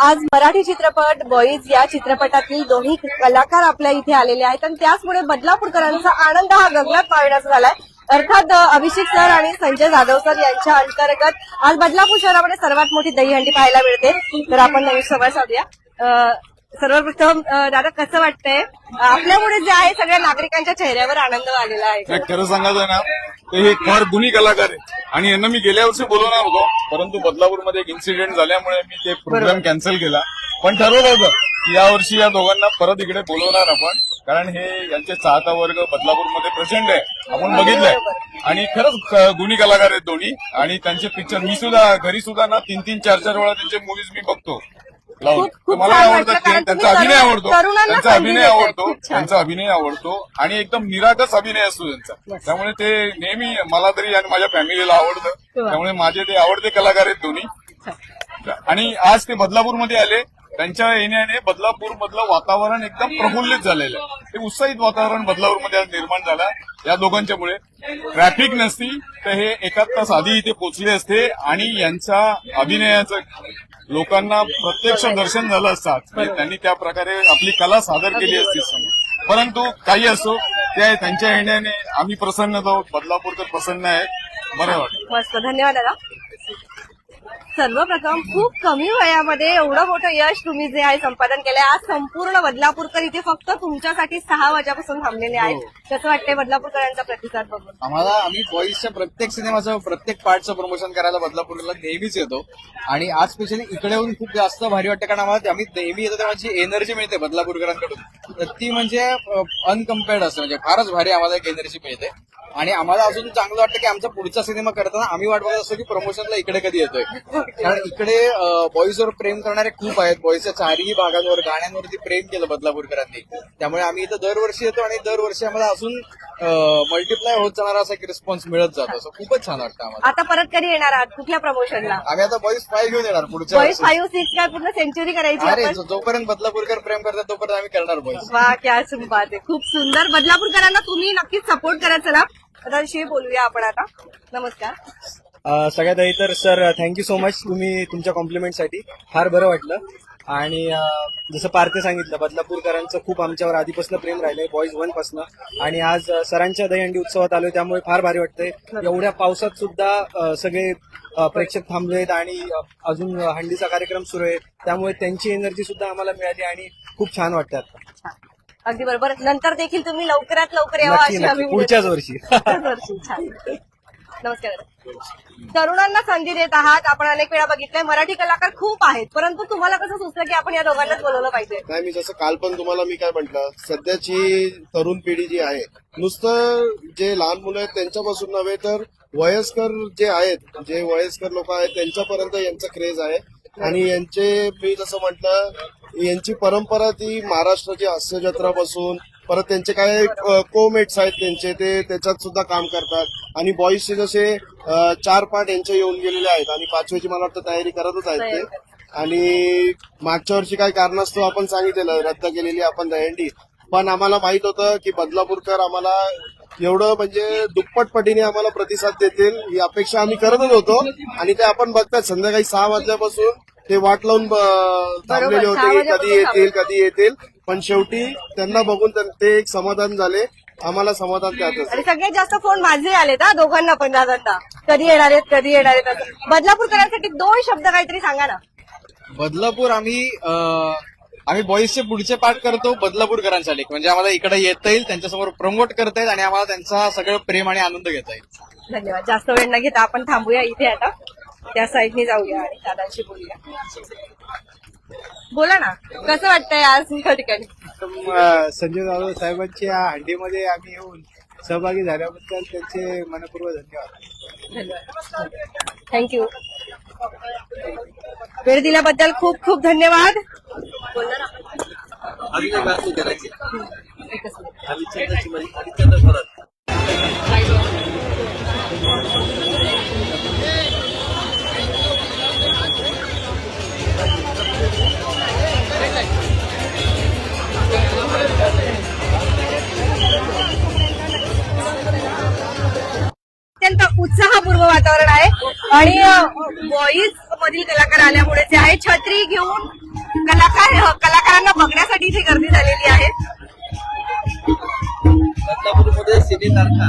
आज मराठी चित्रपट बॉईज या चित्रपटातील दोन्ही कलाकार आपल्या इथे आलेले आहेत आणि त्याचमुळे बदलापूरकरांचा आनंद हा गगनात माविण्याचा झालाय. अर्थात अभिषेक सर आणि संजय जाधव सर यांच्या अंतर्गत आज बदलापूर शहरामध्ये सर्वात मोठी दहीहंडी पाहायला मिळते. तर आपण नवीन सभा साधूया. अ, सर्वप्रथम दादा कसं वाटतंय? आपल्यामुळे जे आहे सगळ्या नागरिकांच्या चेहऱ्यावर आनंद आलेला आहे. खरं सांगायचं ना तर हे फार गुणी कलाकार आहे आणि यांना मी गेल्या वर्षी बोलवणार होतो परंतु बदलापूरमध्ये एक इन्सिडेंट झाल्यामुळे मी ते प्रोग्राम कॅन्सल केला. पण ठरवलं होतं की यावर्षी या दोघांना परत इकडे बोलवणार आपण कारण हे यांचे चाहता वर्ग बदलापूरमध्ये प्रचंड आहे. आपण बघितलंय. आणि खरंच गुणी कलाकार आहेत दोन्ही. आणि त्यांचे पिक्चर मी सुद्धा घरी सुद्धा ना तीन तीन चार चार वेळा त्यांचे मूवीज मी बघतो. लावून मला आवडतात ते त्यांचा अभिनय आवडतो. त्यांचा अभिनय. आवडतो. त्यांचा अभिनय आवडतो आणि एकदम निरागस अभिनय असतो त्यांचा. त्यामुळे ते नेहमी मला तरी आणि माझ्या फॅमिलीला आवडतं. त्यामुळे माझे ते आवडते कलाकार आहेत दोन्ही. आणि आज ते बदलापूरमध्ये आले. त्यांच्या येण्याने बदलापूर मधलं वातावरण एकदम प्रफुल्लित झालेलं आहे. ते उत्साहित वातावरण बदलापूरमध्ये आज निर्माण झालं या दोघांच्यामुळे. ट्रॅफिक नसती तर हे एकाच तास आधी इथे पोहोचले असते आणि यांच्या अभिनयाचं लोकांना प्रत्यक्ष दर्शन झालं असतात. म्हणजे त्यांनी त्या प्रकारे आपली कला सादर केली असती समोर. परंतु काही असो ते त्यांच्या येण्याने आम्ही प्रसन्न आहोत. बदलापूरकर प्रसन्न आहेत बरं वाटतं मस्त. धन्यवाद दादा. सर्वप्रथम खूप कमी वयामध्ये एवढं मोठं यश तुम्ही जे आहे संपादन केलंय. आज संपूर्ण बदलापूरकर इथे फक्त तुमच्यासाठी सहा वाजेपासून थांबलेले आहेत. कसं वाटतंय बदलापूरकरांचा प्रतिसाद बघून? आम्हाला आम्ही बॉईजच्या प्रत्येक सिनेमाचं प्रत्येक पार्टचं प्रमोशन करायला बदलापूरला नेहमीच येतो. आणि आज स्पेशली इकडे येऊन खूप जास्त भारी वाटतं कारण आम्हाला आम्ही नेहमी येतो तेव्हा जी एनर्जी मिळते बदलापूरकरांकडून. तर ती म्हणजे अनकम्पेअर्ड असते. म्हणजे फारच भारी आम्हाला एक एनर्जी मिळते. आणि आम्हाला अजून चांगलं वाटतं की आमचा पुढचा सिनेमा करताना आम्ही वाट बघत असतो की प्रमोशनला इकडे कधी येतोय. कारण इकडे बॉईजवर प्रेम करणारे खूप आहेत. बॉईजच्या चारही भागांवर गाण्यांवरती प्रेम केलं बदलापूरकरांनी. त्यामुळे आम्ही इथं दरवर्षी येतो आणि दरवर्षी आम्हाला अजून मल्टिप्लाय होत जाणारा असा एक रिस्पॉन्स मिळत जातो. असं खूपच छान वाटतं आम्हाला. आता परत कधी येणार आहात? कुठल्या प्रमोशनला आम्ही आता बॉईज फाय घेऊन येणार पुढच्या बॉईज वर्षी. फाईव्ह सिक्स काय पूर्ण सेंचुरी करायची अरे आपण? जो- जोपर्यंत बदलापूरकर प्रेम करतात तोपर्यंत आम्ही करणार बॉईज वा क्या बात आहे. खूप सुंदर. बदलापूरकरांना तुम्ही नक्कीच सपोर्ट करा चला. आता विषयी बोलूया आपण आता. नमस्कार. सगळ्यात आधी तर सर थँक्यू सो मच तुम्ही तुमच्या कॉम्प्लिमेंटसाठी फार बरं वाटलं. आणि जसं पार्थे सांगितलं बदलापूरकरांचं खूप आमच्यावर आधीपासून प्रेम राहिलंय बॉईज वन पासनं. आणि आज सरांच्या दहीहंडी उत्सवात आलोय त्यामुळे फार भारी वाटतंय. एवढ्या पावसात सुद्धा सगळे प्रेक्षक थांबलेत आणि अजून हंडीचा कार्यक्रम सुरू आहे. त्यामुळे त्यांची एनर्जी सुद्धा आम्हाला मिळाली आणि खूप छान वाटतं आता छान. अगदी बरोबर. नंतर देखील तुम्ही लवकरात लवकर यावा पुढच्याच वर्षी. नमस्कार. तरुणांना संधी देत आहात. आपण अनेक वेळा बघितलंय मराठी कलाकार खूप आहेत. परंतु तुम्हाला कसं सुचलं की आपण या दोघांनाच बोलवलं पाहिजे? नाही मी जसं काल पण तुम्हाला मी काय म्हटलं सध्याची तरुण पिढी जी आहे नुसतं जे लहान मुलं आहेत त्यांच्यापासून नव्हे तर वयस्कर जे आहेत जे वयस्कर लोक आहेत त्यांच्यापर्यंत यांचं क्रेज आहे. आणि यांचे मी जसं म्हटलं यांची परंपरा ती महाराष्ट्राची हास्य जत्रापासून परत त्यांचे काय कोमेट्स आहेत त्यांचे ते त्याच्यात सुद्धा काम करतात. आणि बॉईजचे जसे चार पार्ट यांचे येऊन गेलेले आहेत आणि पाचव्याची मला वाटतं तयारी करतच आहेत ते. आणि मागच्या वर्षी काही कारणास्तव आपण सांगितलेलं रद्द केलेली आपण दहंडी पण आम्हाला माहीत होतं की बदलापूरकर आम्हाला एवढं म्हणजे दुप्पट पटीने आम्हाला प्रतिसाद देतील ही अपेक्षा आम्ही करतच होतो. आणि ते आपण बघतात संध्याकाळी सहा वाजल्यापासून ते वाट लावून थांबलेले होते कधी येतील कधी येतील. पण शेवटी त्यांना बघून ते एक समाधान झाले. आम्हाला समाधान त्यातच आणि सगळ्यात जास्त फोन माझे आलेत हा दोघांना पण दादांना. कधी येणार आहेत कधी येणार आहेत असं. बदलापूरकरांसाठी दोन शब्द काहीतरी सांगा ना. बदलापूर आम्ही अं, आम्ही बॉईजचे पुढचे पार्ट करतो बदलापूरकरांसाठी म्हणजे आम्हाला इकडे येता येईल त्यांच्यासमोर प्रमोट करता येईल आणि आम्हाला त्यांचा सगळं प्रेम आणि आनंद घेता येईल. धन्यवाद. जास्त वेळ न घेता आपण थांबूया इथे आता. त्या साईडने जाऊया आणि दादांशी बोलूया. बोला ना कसं वाटतंय आज या ठिकाणी? संजय जाधव साहेबांच्या हंडीमध्ये आम्ही येऊन सहभागी झाल्याबद्दल त्यांचे मनपूर्वक धन्यवाद. धन्यवाद थँक्यू वेळ दिल्याबद्दल खूप खूप धन्यवाद. बोलणार. उत्साहपूर्व वातावरण आहे. आणि बॉईज मधील कलाकार आल्यामुळे जे आहे छत्री घेऊन कलाकार कलाकारांना बघण्यासाठी इथे गर्दी झालेली आहे. बदलापूरमध्ये सिने तारखा.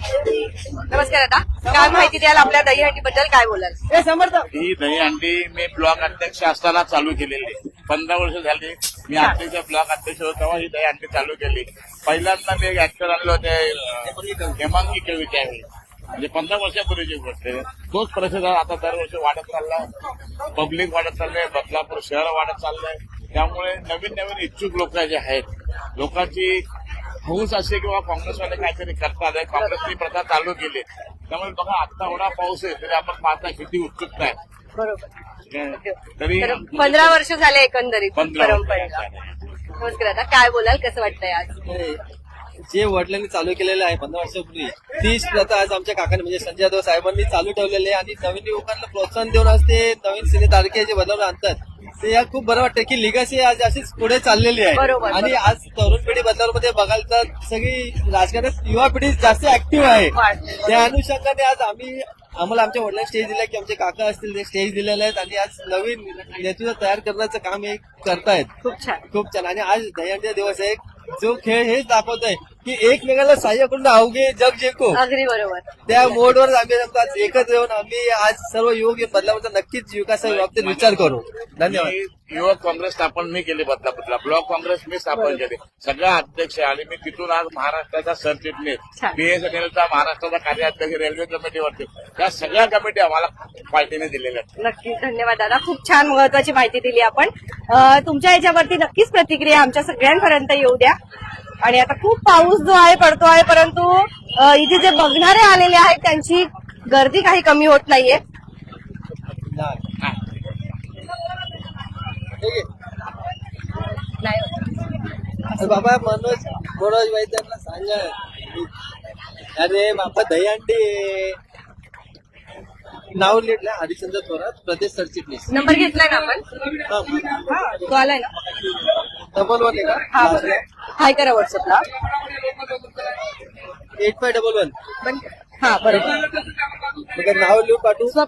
नमस्कार दादा काय माहिती द्याल आपल्या दहीहंडी बद्दल काय बोलाल? ही दहीहंडी मी ब्लॉक अध्यक्ष असताना चालू केलेली. पंधरा वर्ष झाली. मी अध्यक्ष ब्लॉक अध्यक्ष होतो तेव्हा ही दहीहंडी चालू केली. पहिल्यांदा मी एक ऍक्टर आणले होते हेमांगी केळवी त्यावेळी म्हणजे पंधरा वर्षापूर्वीची गोष्ट आहे तोच प्रसिद्ध आता दरवर्षी वाढत चाललाय. पब्लिक वाढत चाललंय बदलापूर शहर वाढत चाललंय. त्यामुळे नवीन नवीन इच्छुक लोक जे आहेत लोकांची हौस असे किंवा काँग्रेसवाले काहीतरी करतात आहे. काँग्रेसनी प्रथा चालू केली. त्यामुळे बघा आता एवढा पाऊस आहे तरी आपण पाहता किती उत्सुकता आहे. बरोबर. तरी तर पंधरा वर्ष झाले एकंदरीत पंधरा परंपरेला. नमस्कार दादा काय बोलाल कसं वाटतंय आज? जे वडिलांनी चालू केलेलं आहे पंधरा वर्षापूर्वी तीच प्रथा आज आमच्या काकांनी म्हणजे संजय यादव साहेबांनी चालू ठेवलेली आहे. आणि नवीन युवकांना प्रोत्साहन देऊन आज ते नवीन सिने तारखे जे बदलून आणतात ते या खूप बरं वाटतं की लिगसी आज अशीच पुढे चाललेली आहे. बरोबर, आणि. आज तरुण पिढी बदलावरमध्ये बघायला तर सगळी राजकारणात युवा पिढी जास्त ऍक्टिव्ह आहे. त्या अनुषंगाने आज आम्ही आम्हाला आमच्या वडिलांनी स्टेज दिला की आमचे काका असतील ते स्टेज दिलेले आहेत आणि आज नवीन नेतृत्व तयार करण्याचं काम हे करतायत. खूप छान. खूप छान. आणि आज दहीहंडीचा दिवस आहे. जो खेळ हेच दाखवत आहे की एकमेकाला सहाय्य करून अवघे जग जिंकू. अगदी बरोबर. त्या मोडवर आम्ही आज एकत्र येऊन आम्ही आज सर्व युवक बदलावरचा नक्कीच विकासा बाबतीत विचार करू. धन्यवाद. मी युवक काँग्रेस स्थापन मी केली बदलापूरला. ब्लॉक काँग्रेस मी स्थापन केली. सगळा अध्यक्ष आहे आणि मी तिथून आज महाराष्ट्राचा सरचिटणीस. बीएसएनएलचा महाराष्ट्राचा कार्याध्यक्ष रेल्वे कमिटीवरती. या सगळ्या कमिटी आम्हाला पार्टीने दिलेल्या आहेत. नक्कीच. धन्यवाद दादा. खूप छान महत्वाची माहिती दिली आपण. अं, तुमच्या याच्यावरती नक्कीच प्रतिक्रिया आमच्या सगळ्यांपर्यंत येऊ द्या. आणि आता खूप पाऊस जो आहे पडतो आहे परंतु इथे जे बघणारे आलेले आहेत त्यांची गर्दी काही कमी होत नाहीये. बाबा मनोज मनोज भाई त्यांना सांगा. अरे बाबा दहीहंडी नाव लिहिलं हरिचंद्र थोरात प्रदेश सरचिटणीस. नंबर घेतलाय ना आपण? हा, तो आलाय ना. डबल वन आहे हा का बरोबर हाय करा व्हॉट्सअपला एट फाय डबल वन पण हा बरोबर. नाव लिहून पाठवू.